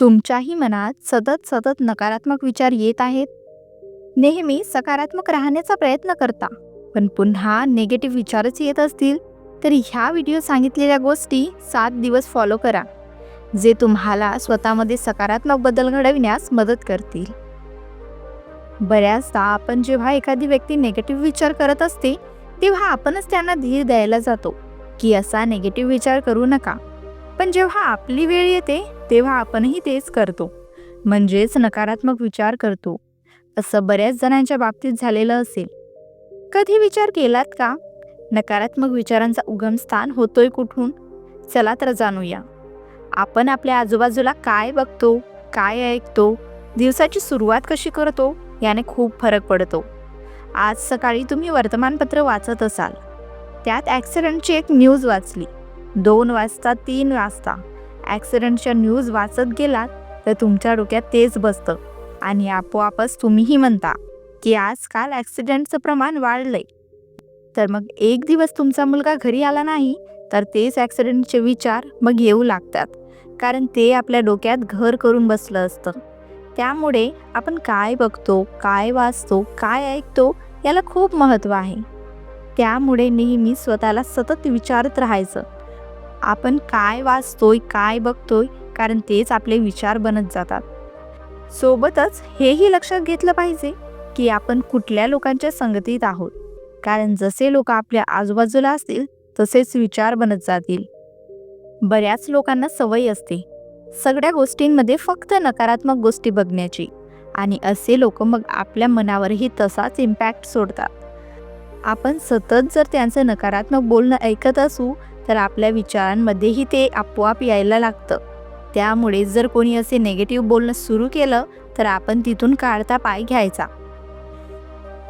तुमच्याही मनात सतत सतत नकारात्मक विचार येत आहेत. नेहमी सकारात्मक राहण्याचा प्रयत्न करता. पण पुन्हा नेगेटिव्ह विचारच येत असतील तर ह्या व्हिडिओ सांगितलेल्या गोष्टी सात दिवस फॉलो करा जे तुम्हाला स्वतःमध्ये सकारात्मक बदल घडविण्यास मदत करतील. बऱ्याचदा आपण जेव्हा एखादी व्यक्ती नेगेटिव्ह विचार करत असते तेव्हा आपणच त्यांना धीर द्यायला जातो की असा निगेटिव्ह विचार करू नका. पण जेव्हा आपली वेळ येते तेव्हा आपणही तेच करतो. म्हणजेच नकारात्मक विचार करतो. असं बऱ्याच जणांच्या बाबतीत झालेलं असेल. कधी विचार केलात का? नकारात्मक विचारांचा उगमस्थान होतोय कुठून? चला तर जाणूया. आपण आपल्या आजूबाजूला काय बघतो काय ऐकतो दिवसाची सुरुवात कशी करतो याने खूप फरक पडतो. आज सकाळी तुम्ही वर्तमानपत्र वाचत असाल. त्यात ॲक्सिडेंटची एक न्यूज वाचली. दोन वाजता तीन वाजता. ॲक्सिडेंटच्या न्यूज वाचत गेलात तर तुमच्या डोक्यात तेच बसतं. आणि आपोआपच तुम्हीही म्हणता की आजकाल ॲक्सिडेंटचं प्रमाण वाढलंय. तर मग एक दिवस तुमचा मुलगा घरी आला नाही तर तेच ॲक्सिडेंटचे विचार मग येऊ लागतात. कारण ते आपल्या डोक्यात घर करून बसलं असतं. त्यामुळे आपण काय बघतो काय वाचतो काय ऐकतो याला खूप महत्त्व आहे. त्यामुळे नेहमी स्वतःला सतत विचारत राहायचं. आपण काय वाचतोय काय बघतोय कारण तेच आपले विचार बनत जातात. सोबतच हेही लक्षात घेतलं पाहिजे की आपण कुठल्या लोकांच्या संगतीत आहोत. कारण जसे लोक आपल्या आजूबाजूला असतील तसेच विचार बनत जातील. बऱ्याच लोकांना सवय असते सगळ्या गोष्टींमध्ये फक्त नकारात्मक गोष्टी बघण्याची. आणि असे लोक मग आपल्या मनावरही तसाच इम्पॅक्ट सोडतात. आपण सतत जर त्यांचं नकारात्मक बोलणं ऐकत असू तर आपल्या विचारांमध्येही ते आपोआप यायला लागतं. त्यामुळे जर कोणी असे नेगेटिव्ह बोलणं सुरू केलं तर आपण तिथून काढता पाय घ्यायचा.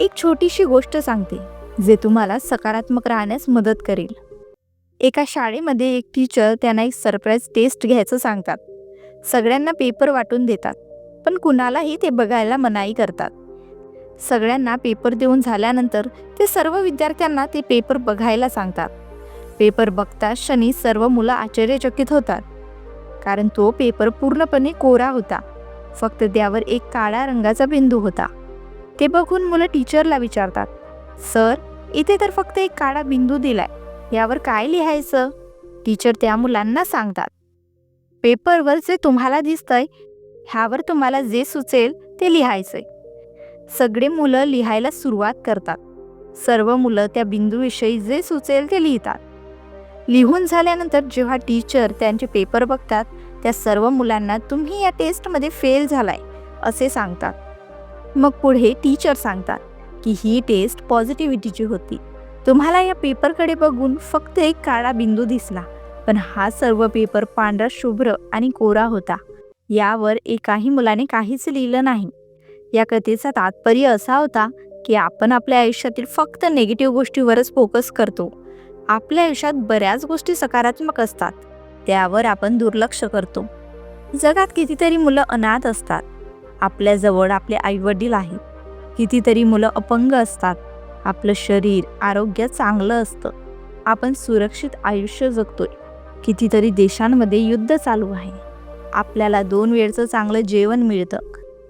एक छोटीशी गोष्ट सांगते जे तुम्हाला सकारात्मक राहण्यास मदत करेल. एका शाळेमध्ये एक टीचर त्यांना एक सरप्राईज टेस्ट घ्यायचं सांगतात. सगळ्यांना पेपर वाटून देतात पण कुणालाही ते बघायला मनाई करतात. सगळ्यांना पेपर देऊन झाल्यानंतर ते सर्व विद्यार्थ्यांना ते पेपर बघायला सांगतात. पेपर बघताच शनी सर्व मुलं आश्चर्यचकित होतात. कारण तो पेपर पूर्णपणे कोरा होता. फक्त त्यावर एक काळ्या रंगाचा बिंदू होता. ते बघून मुलं टीचरला विचारतात सर इथे तर फक्त एक काळा बिंदू दिलाय. यावर काय लिहायचं? टीचर त्या मुलांना सांगतात पेपरवर जे तुम्हाला दिसतंय. ह्यावर तुम्हाला जे सुचेल ते लिहायचंय. सगळे मुलं लिहायला सुरुवात करतात. सर्व मुलं त्या बिंदूविषयी जे सुचेल ते लिहितात. लिहून झाल्यानंतर जेव्हा टीचर त्यांचे पेपर बघतात त्या सर्व मुलांना तुम्ही या टेस्टमध्ये फेल झालाय असे सांगतात. मग पुढे टीचर सांगतात की ही टेस्ट पॉझिटिव्हिटीची होती. तुम्हाला या पेपरकडे बघून फक्त एक काळा बिंदू दिसला पण हा सर्व पेपर पांढरा शुभ्र आणि कोरा होता. यावर एकाही मुलाने काहीच लिहिलं नाही. या कथेचा तात्पर्य असा होता की आपण आपल्या आयुष्यातील फक्त निगेटिव्ह गोष्टीवरच फोकस करतो. आपल्या आयुष्यात बऱ्याच गोष्टी सकारात्मक असतात. त्यावर आपण दुर्लक्ष करतो. जगात कितीतरी मुलं अनाथ असतात. आपल्याजवळ आपले आईवडील आहेत कितीतरी मुलं अपंग असतात. आपलं शरीर आरोग्य चांगलं असतं. आपण सुरक्षित आयुष्य जगतोय. कितीतरी देशांमध्ये युद्ध चालू आहे. आपल्याला दोन वेळचं चांगलं जेवण मिळतं.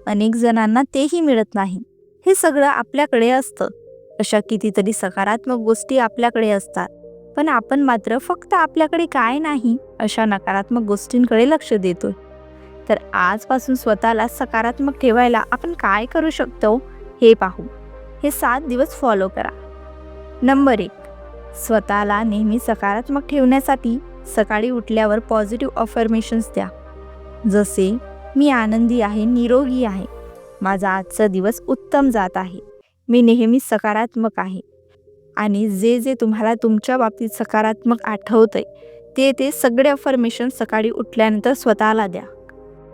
अनेक जणांना तेही मिळत नाही. हे सगळं आपल्याकडे असतं. अशा कितीतरी सकारात्मक गोष्टी आपल्याकडे असतात. पण आपण मात्र फक्त आपल्याकडे काय नाही अशा नकारात्मक गोष्टींकडे लक्ष देतोय. तर आजपासून स्वतःला सकारात्मक ठेवायला आपण काय करू शकतो हे पाहू. हे सात दिवस फॉलो करा. नंबर एक स्वतःला नेहमी सकारात्मक ठेवण्यासाठी सकाळी उठल्यावर पॉझिटिव्ह अफर्मेशन्स द्या. जसे मी आनंदी आहे निरोगी आहे. माझा आजचा दिवस उत्तम जात आहे. मी नेहमी सकारात्मक आहे. आणि जे जे तुम्हाला तुमच्या बाबतीत सकारात्मक आठवतंय ते ते सगळे अफर्मेशन सकाळी उठल्यानंतर स्वतःला द्या.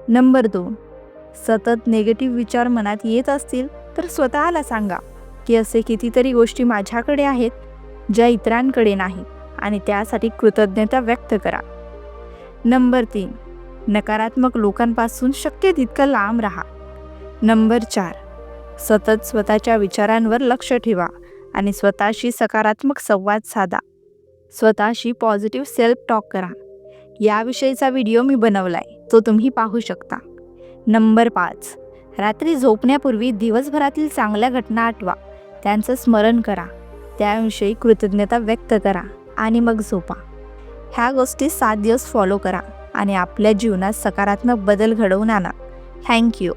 नंबर दोन सतत नेगेटिव्ह विचार मनात येत असतील तर स्वतःला सांगा की असे कितीतरी गोष्टी माझ्याकडे आहेत ज्या इतरांकडे नाही आणि त्यासाठी कृतज्ञता व्यक्त करा. नंबर तीन नकारात्मक लोकांपासून शक्य तितकं लांब राहा. नंबर चार सतत स्वतःच्या विचारांवर लक्ष ठेवा आणि स्वतःशी सकारात्मक संवाद साधा. स्वतःशी पॉझिटिव्ह सेल्फ टॉक करा. याविषयीचा व्हिडिओ मी बनवला आहे तो तुम्ही पाहू शकता. नंबर पाच. रात्री झोपण्यापूर्वी दिवसभरातील चांगल्या घटना आठवा. त्यांचं स्मरण करा. त्याविषयी कृतज्ञता व्यक्त करा आणि मग झोपा. ह्या गोष्टी सात दिवस फॉलो करा आणि आपल्या जीवनात सकारात्मक बदल घडवून आणा. थँक्यू